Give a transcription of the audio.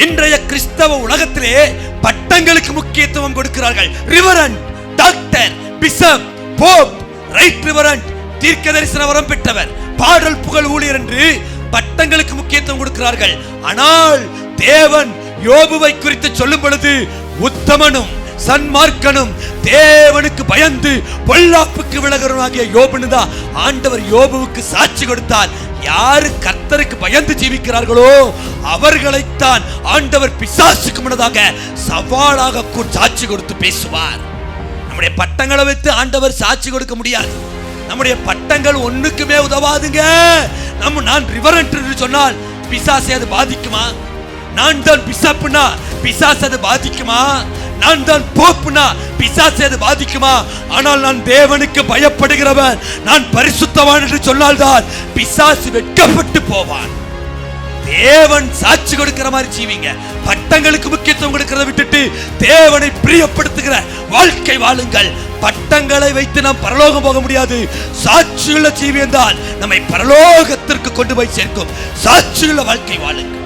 இன்றைய கிறிஸ்தவ உலகத்திலே பட்டங்களுக்கு முக்கியத்துவம் கொடுக்கிறார்கள். Reverend doctor bishop pope right reverend தீர்க்க தரிசன வரம் பெற்றவர் பாடல் புகழ் ஊழியர் என்று பட்டங்களுக்கு முக்கியத்துவம் கொடுக்கிறார்கள். ஆனால் தேவன் யோபுவை குறித்து சொல்லும் பொழுது உத்தமனும் சன்மார்க்கனும் தேவனுக்கு பயந்து பொல்லாப்புக்கு விலகிறவனாகிய யோபுன்னு தான் ஆண்டவர் யோபுவுக்கு சாட்சி கொடுத்தார். யாரு கர்த்தருக்கு பயந்து ஜீவிக்கிறார்களோ அவர்களைத்தான் ஆண்டவர் பிசாசுக்கு முன்னதாக சவாலாக கூ- சாட்சி கொடுத்து பேசுவார். நம்முடைய பட்டங்களை வைத்து ஆண்டவர் சாட்சி கொடுக்க முடியாது. நம்முடைய பட்டங்கள் ஒண்ணுக்குமே உதவாதுங்க. நம்ம நான் ரிவரண்ட் என்று சொன்னால் பிசாசை அது பாதிக்குமா? நான் தான் பிசாப்புனா பிசாசு அது பாதிக்குமா? நான் தான் போப்புனா பிசாசு அது பாதிக்குமா? ஆனால் நான் தேவனுக்கு பயப்படுகிறவன். நான் பரிசுத்தவான் என்று சொன்னால்தான் பிசாசு வெட்கப்பட்டு போவான். தேவன் சாட்சி கொடுக்கிற மாதிரி ஜீவிங்க பட்டங்களுக்கு முக்கியத்துவம் கொடுக்கிறத விட்டுட்டு தேவனை பிரியப்படுத்துகிற வாழ்க்கை வாழுங்கள். பட்டங்களை வைத்து நாம் பரலோகம் போக முடியாது. சாட்சியுள்ள ஜீவி என்றால் நம்மை பரலோகத்திற்கு கொண்டு போய் சேர்க்கும். சாட்சியுள்ள வாழ்க்கை வாழுங்கள்.